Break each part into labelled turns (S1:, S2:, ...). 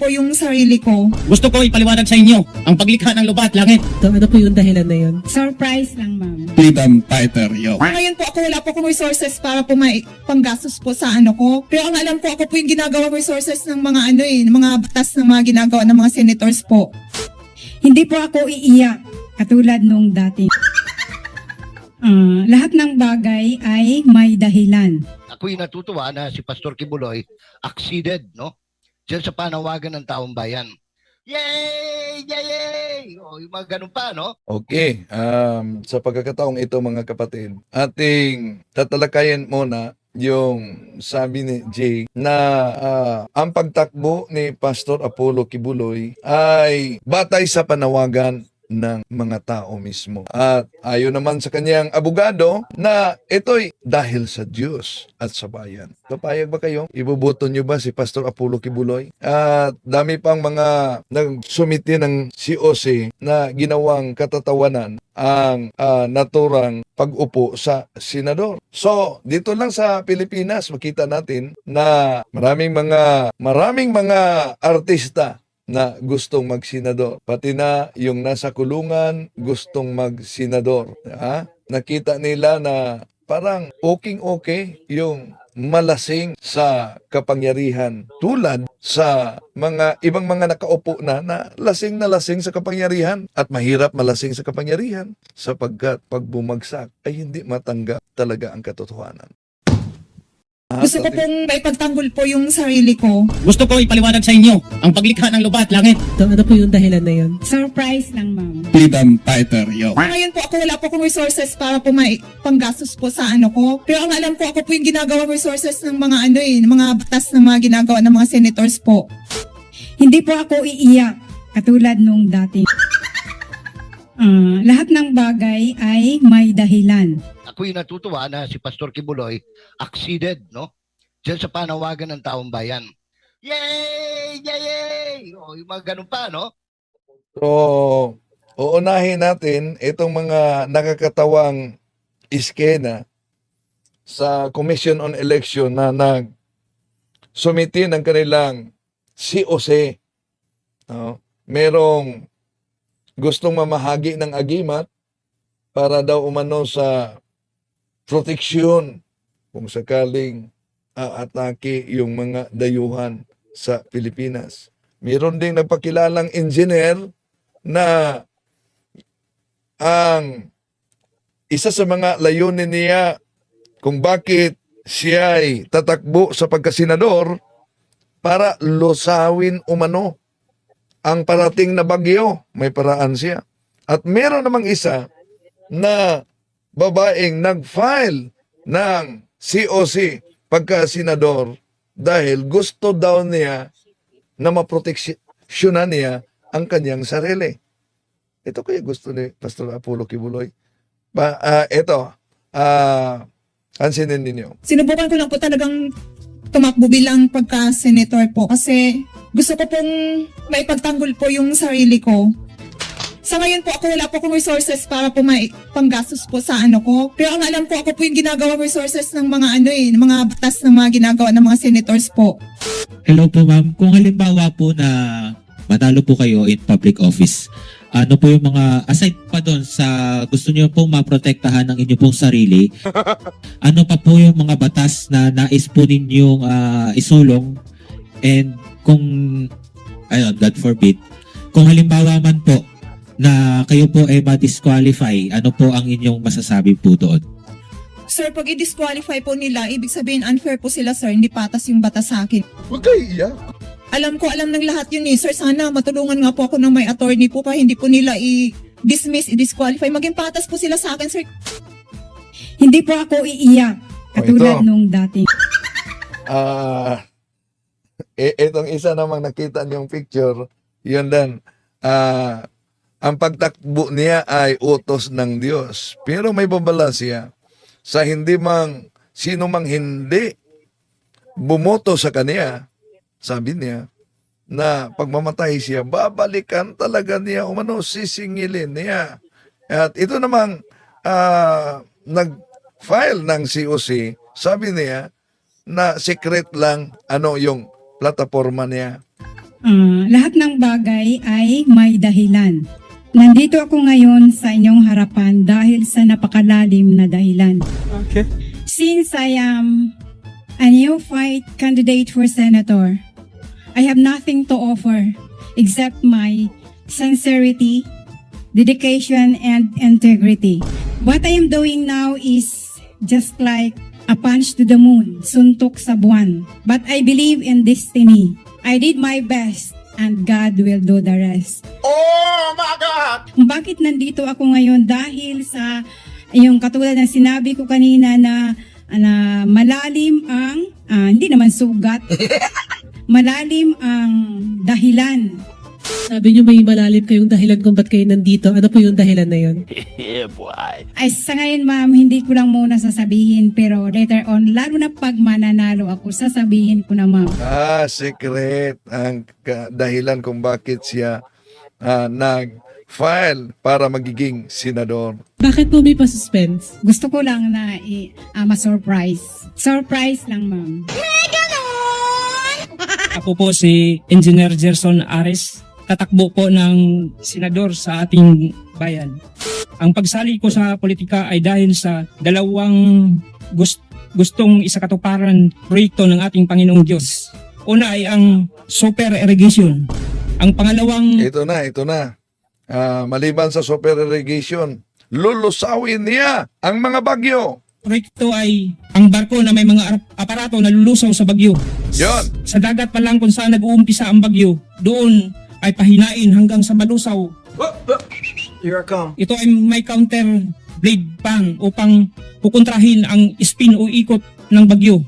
S1: po yung sarili ko.
S2: Gusto ko ipaliwanag sa inyo ang paglikha ng lupa at langit.
S3: So, ano po yung dahilan na yun?
S4: Surprise lang, ma'am.
S5: freedom fighter, yo.
S1: Ngayon po ako wala po akong resources para po may panggastos po sa ano ko. Pero ang alam ko ako po yung ginagawa resources ng mga ano eh, ng mga batas ng mga ginagawa ng mga senators po.
S4: Hindi po ako iiyak katulad nung dati. Ah, lahat ng bagay ay may dahilan.
S6: ako'y natutuwa na si Pastor Kibuloy acceded, no? Diyan sa panawagan ng taong bayan. Yay! Yay! Yay! O, yung mga ganun pa, no?
S5: Okay, um, sa pagkakataong ito mga kapatid, ating tatalakayin muna yung sabi ni Jay na ah, ang pagtakbo ni Pastor Apollo Kibuloy ay batay sa panawagan ng mga tao mismo. At ayon naman sa kanyang abogado na ito'y dahil sa Diyos at sa bayan. Papayag ba kayo? Ibuboto niyo ba si Pastor Apollo Kibuloy? At dami pang mga nagsumiti ng COC na ginawang katatawanan ang ah, naturang pag-upo sa senador. So, dito lang sa Pilipinas makita natin na maraming mga maraming mga artista na gustong magsenador. Pati na yung nasa kulungan gustong magsenador. Ha? Nakita nila na parang okay-okay yung malasing sa kapangyarihan tulad sa mga ibang mga nakaupo na na lasing na lasing sa kapangyarihan at mahirap malasing sa kapangyarihan sapagkat pag bumagsak ay hindi matanggap talaga ang katotohanan. Ah,
S1: Gusto ko pong may pagtanggol po yung sarili ko.
S2: Gusto ko ipaliwanag sa inyo ang paglikha ng lupa at langit.
S3: So, ano po yung dahilan na yun?
S4: Surprise lang, ma'am.
S5: freedom fighter, yo.
S1: Ngayon po ako wala po akong resources para po may panggastos po sa ano ko. Pero ang alam ko ako po yung ginagawa resources ng mga ano eh, ng mga batas ng mga ginagawa ng mga senators po.
S4: Hindi po ako iiyak katulad nung dati. Ah, lahat ng bagay ay may dahilan.
S6: Ako'y natutuwa na si Pastor Kibuloy acceded, no? Diyan sa panawagan ng taong bayan. Yay! Yay! Yay! O, yung mga ganun pa, no?
S5: So, uunahin natin itong mga nakakatawang iskena sa Commission on Election na nag sumiti ng kanilang COC. No? Merong gustong mamahagi ng agimat para daw umano sa proteksyon kung sakaling aatake yung mga dayuhan sa Pilipinas. Meron ding nagpakilalang engineer na ang isa sa mga layunin niya kung bakit siya ay tatakbo sa pagkasenador para lusawin umano ang parating na bagyo. May paraan siya. At meron namang isa na babaeng nag-file ng COC pagka-senador dahil gusto daw niya na maproteksyonan niya ang kanyang sarili. Ito kaya gusto ni Pastor Apollo Kibuloy. Ba, ah, ito, ah, pansinin ninyo.
S1: Sinubukan ko lang po talagang tumakbo bilang pagka-senator po kasi gusto ko pong maipagtanggol po yung sarili ko. Sa ngayon po ako wala po akong resources para po may panggastos po sa ano ko. Pero ang alam ko ako po yung ginagawa resources ng mga ano eh, ng mga batas ng mga ginagawa ng mga senators po.
S7: Hello po ma'am. Kung halimbawa po na manalo po kayo in public office, ano po yung mga, aside pa doon sa gusto niyo pong maprotektahan ng inyo pong sarili, ano pa po yung mga batas na nais po ninyong ah, isulong and kung, ayun, God forbid, kung halimbawa man po na kayo po ay ma-disqualify, ano po ang inyong masasabi po doon?
S1: Sir, pag i-disqualify po nila, ibig sabihin unfair po sila sir, hindi patas yung batas sa akin.
S5: Huwag kayo iyak.
S1: Alam ko, alam ng lahat yun eh. Sir, sana matulungan nga po ako ng may attorney po pa hindi po nila i-dismiss, i-disqualify. Maging patas po sila sa akin, sir.
S4: Hindi po ako iiyak
S5: ito.
S4: katulad nung dati.
S5: Ah, eh, itong isa namang nakita niyong picture, yun din. Ah, ang pagtakbo niya ay utos ng Diyos. Pero may babala siya sa hindi mang sino mang hindi bumoto sa kanya, sabi niya, na pagmamatay siya, babalikan talaga niya umano, sisingilin niya. At ito namang ah, nag-file ng COC, sabi niya, na secret lang ano yung plataforma niya.
S4: Ah, lahat ng bagay ay may dahilan. Nandito ako ngayon sa inyong harapan dahil sa napakalalim na dahilan.
S8: Okay.
S4: Since I am a neophyte candidate for senator, I have nothing to offer except my sincerity, dedication, and integrity. What I am doing now is just like a punch to the moon, suntok sa buwan. But I believe in destiny. I did my best and God will do the rest. Oh my God! Bakit nandito ako ngayon? Dahil sa yung katulad ng sinabi ko kanina na na malalim ang ah, hindi naman sugat malalim ang dahilan
S3: Sabi niyo may malalim kayong dahilan kung ba't kayo nandito. Ano po yung dahilan na yun?
S4: ay sa ngayon ma'am hindi ko lang muna sasabihin pero later on lalo na pag mananalo ako sasabihin ko na ma'am
S5: Ah, secret ang dahilan kung bakit siya ah, nag-file para magiging senador.
S3: Bakit po may pa-suspense?
S4: gusto ko lang na i- ah, ma-surprise surprise lang ma'am
S8: Ako po si Engineer Gerson Ares, tatakbo po ng senador sa ating bayan. Ang pagsali ko sa politika ay dahil sa dalawang gust- gustong isakatuparan proyekto ng ating Panginoong Diyos. Una ay ang super irrigation. Ang pangalawang
S5: Ito na, ito na. Ah, maliban sa super irrigation, lulusawin niya ang mga bagyo.
S8: proyekto ay ang barko na may mga ap- aparato na lulusaw sa bagyo.
S5: Yon.
S8: Sa dagat pa lang kung saan nag-uumpisa ang bagyo, doon ay pahinain hanggang sa malusaw.
S9: Here I come.
S8: Ito ay may counter blade pang upang pukontrahin ang spin o ikot ng bagyo.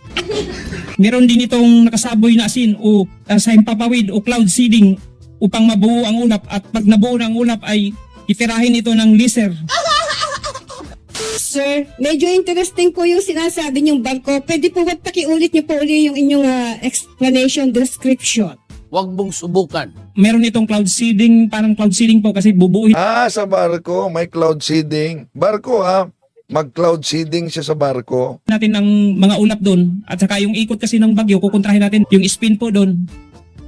S8: Meron din itong nakasaboy na asin o uh, sa himpapawid o cloud seeding upang mabuo ang ulap at pag nabuo ng ulap ay itirahin ito ng laser.
S10: Sir, medyo interesting po yung sinasabi niyong barko. Pwede po ba pakiulit niyo po uli yung inyong ah, explanation, description?
S2: Huwag mong subukan.
S8: Meron itong cloud seeding, parang cloud seeding po kasi bubuin
S5: Ah, sa barko, may cloud seeding. Barko ha, mag-cloud seeding siya sa barko.
S8: natin ang mga ulap doon at saka yung ikot kasi ng bagyo kukontrahin natin yung spin po doon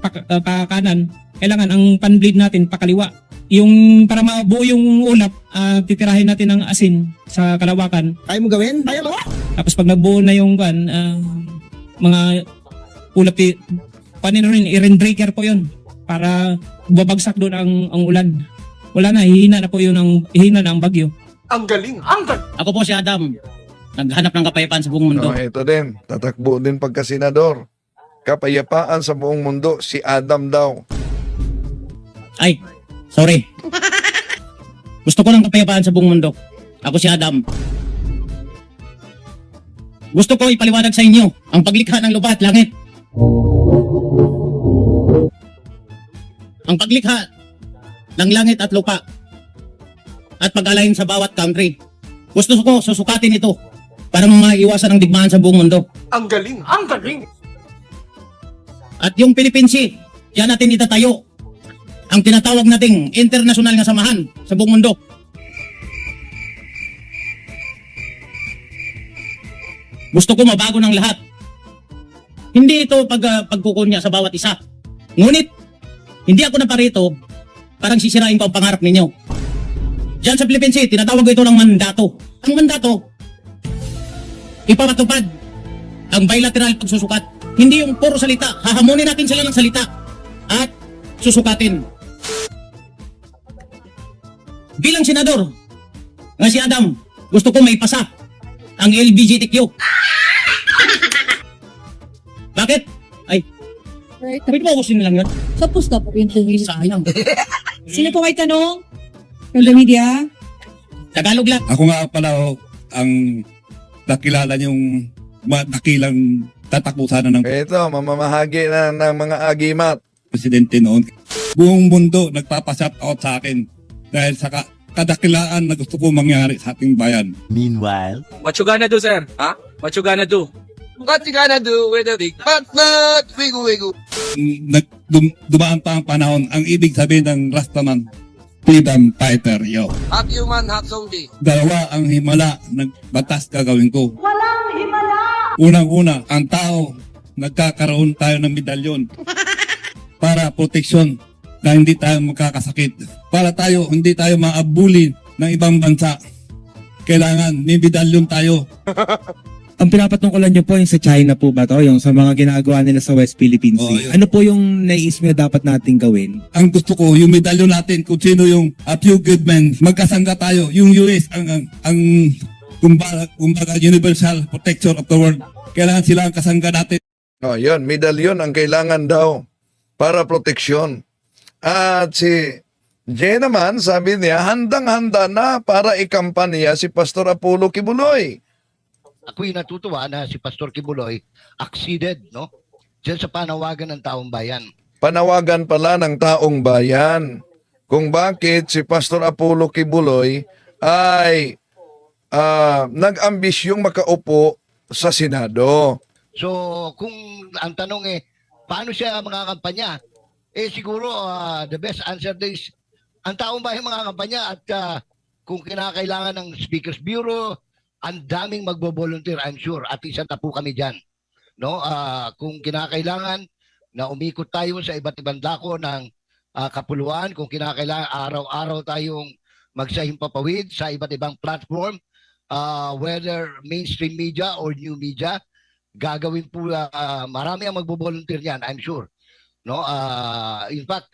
S8: pa, uh, pa kanan kailangan ang pan blade natin pakaliwa yung para mabuo yung ulap ah, titirahin natin ng asin sa kalawakan
S9: Kaya mo gawin? Kaya mo?
S8: tapos pag nabuo na yung kan ah, mga ulap paano rin i-rain breaker po yun para babagsak doon ang, ang ulan wala na hihina na po yun ang hihina na ang bagyo
S9: Ang galing. Ang galing.
S2: Ako po si Adam. Naghanap ng kapayapaan sa buong mundo.
S5: No, ito din, tatakbo din pagka senador. Kapayapaan sa buong mundo, si Adam daw.
S2: Ay, sorry. Gusto ko ng kapayapaan sa buong mundo. Ako si Adam. Gusto ko ipaliwanag sa inyo ang paglikha ng lupa at langit. Ang paglikha ng langit at lupa at pag-alayin sa bawat country. Gusto ko susukatin ito para maiwasan ang digmaan sa buong mundo.
S9: Ang galing. Ang galing.
S2: At yung Philippine Sea, yan natin itatayo. Ang tinatawag nating international nga samahan sa buong mundo. Gusto ko mabago ng lahat. Hindi ito pag, uh, pagkukunya sa bawat isa. Ngunit, hindi ako na parito, parang sisirain ko ang pangarap ninyo. Diyan sa Philippine Sea, tinatawag ko ito ng mandato. Ang mandato, ipapatupad ang bilateral pagsusukat. Hindi yung puro salita. Hahamunin natin sila ng salita at susukatin. Bilang senador, nga si Adam, gusto ko may pasa ang LGBTQ. Bakit? Ay, pwede mo usin lang yun?
S10: Tapos na po yung
S2: Sayang.
S10: Sino po may tanong? From the media?
S2: Tagalog lang.
S11: Ako nga pala oh, ang nakilala niyong ma- dakilang tatakbo sana ng
S5: Ito, mamamahagi na ng mga agimat.
S11: presidente noon. Buong mundo nagpapashout out sa akin dahil sa ka- kadakilaan na gusto ko mangyari sa ating bayan.
S9: What you gonna do, sir? Ha? What you gonna do? What you gonna do with the big fat nut? Wiggle, wiggle.
S11: Nag, dum- dumaan pa ang panahon, ang ibig sabihin ng Rastaman, freedom fighter, yo.
S9: Hot human, hot zombie.
S11: Dalawa ang himala ng batas gagawin ko. Walang himala! Unang-una, ang tao, nagkakaroon tayo ng medalyon para proteksyon na hindi tayo magkakasakit. Para tayo, hindi tayo maabuli ng ibang bansa. Kailangan, may medalyon tayo.
S12: Ang pinapatungkulan niyo po yung sa China po ba to? Yung sa mga ginagawa nila sa West Philippine
S11: Oo,
S12: Sea.
S11: yun.
S12: ano po yung nais mo na dapat nating gawin?
S11: Ang gusto ko, yung medalyon natin, kung sino yung a few good men, magkasangga tayo. Yung US, ang, ang, ang kumbaga, kumbaga, universal protector of the world. Kailangan sila ang kasangga natin.
S5: Oh, yun, medalyon ang kailangan daw para proteksyon. At si Jay naman, sabi niya, handang-handa na para ikampanya si Pastor Apollo Kibuloy.
S6: Ako'y natutuwa na si Pastor Kibuloy acceded, no? Diyan sa panawagan ng taong bayan.
S5: Panawagan pala ng taong bayan kung bakit si Pastor Apollo Kibuloy ay ah, nag-ambisyong makaupo sa Senado.
S6: So, kung ang tanong eh, paano siya mga kampanya? Eh siguro ah, the best answer is ang taong bayan mga kampanya at ah, kung kinakailangan ng Speaker's Bureau, ang daming magbo-volunteer, I'm sure. At isa na po kami dyan. No? Ah, kung kinakailangan na umikot tayo sa iba't ibang dako ng ah, kapuluan, kung kinakailangan araw-araw tayong magsahimpapawid sa iba't ibang platform, ah, whether mainstream media or new media, gagawin po ah, marami ang magbo-volunteer niyan, I'm sure. No? Ah, in fact,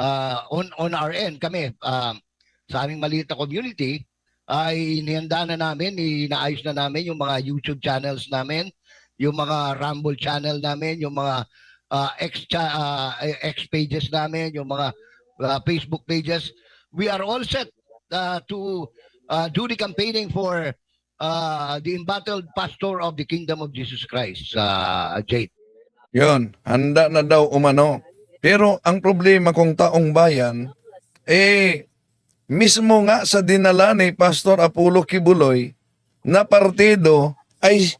S6: ah, on on our end kami ah, sa aming maliit na community ay nihanda na namin, inaayos na namin yung mga YouTube channels namin, yung mga Rumble channel namin, yung mga ah, X ah, X pages namin, yung mga ah, Facebook pages. We are all set ah, to ah, do the campaigning for uh, the embattled pastor of the kingdom of Jesus Christ, uh, Jade.
S5: Yon, handa na daw umano. Pero ang problema kong taong bayan, eh, mismo nga sa dinala ni Pastor Apollo Kibuloy na partido ay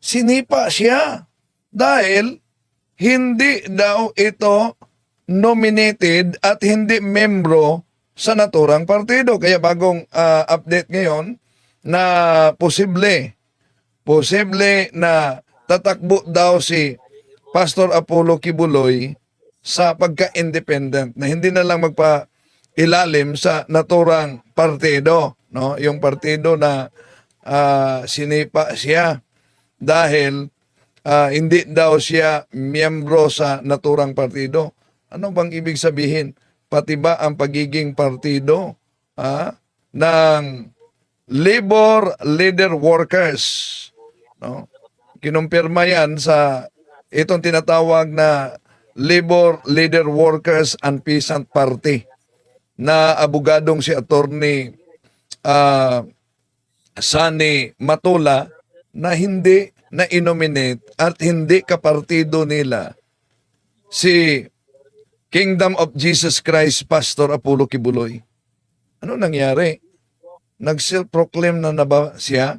S5: sinipa siya dahil hindi daw ito nominated at hindi membro sa naturang partido. Kaya bagong ah, update ngayon na posible, posible na tatakbo daw si Pastor Apollo Kibuloy sa pagka-independent na hindi na lang magpa ilalim sa naturang partido, no? Yung partido na ah, sinipa siya dahil ah, hindi daw siya miyembro sa naturang partido. Ano bang ibig sabihin? Pati ba ang pagiging partido ah, ng labor leader workers, no? Kinumpirma yan sa itong tinatawag na Labor Leader Workers and Peasant Party na abogadong si attorney ah, Sani Matula na hindi na inominate at hindi kapartido nila si Kingdom of Jesus Christ Pastor Apollo Kibuloy. Ano nangyari? Nag-self-proclaim na na ba siya?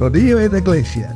S5: Rodillo et Iglesia,